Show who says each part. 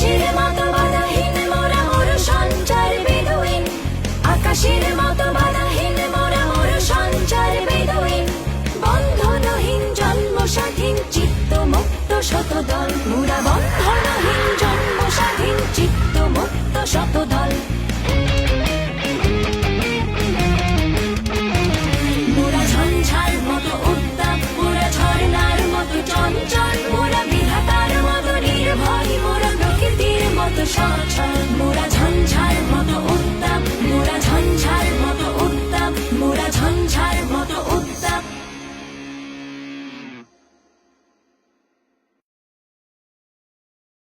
Speaker 1: আকাশের মতো বাধাহীন মোরা মোর সঞ্চার বেদুইন আকাশের মতো বাধাহীন মোরা মোর সঞ্চার বেদুইন বন্ধনহীন জন্ম স্বাধীন চিত্ত মুক্ত শতদল, মোরা বন্ধ 唱啊唱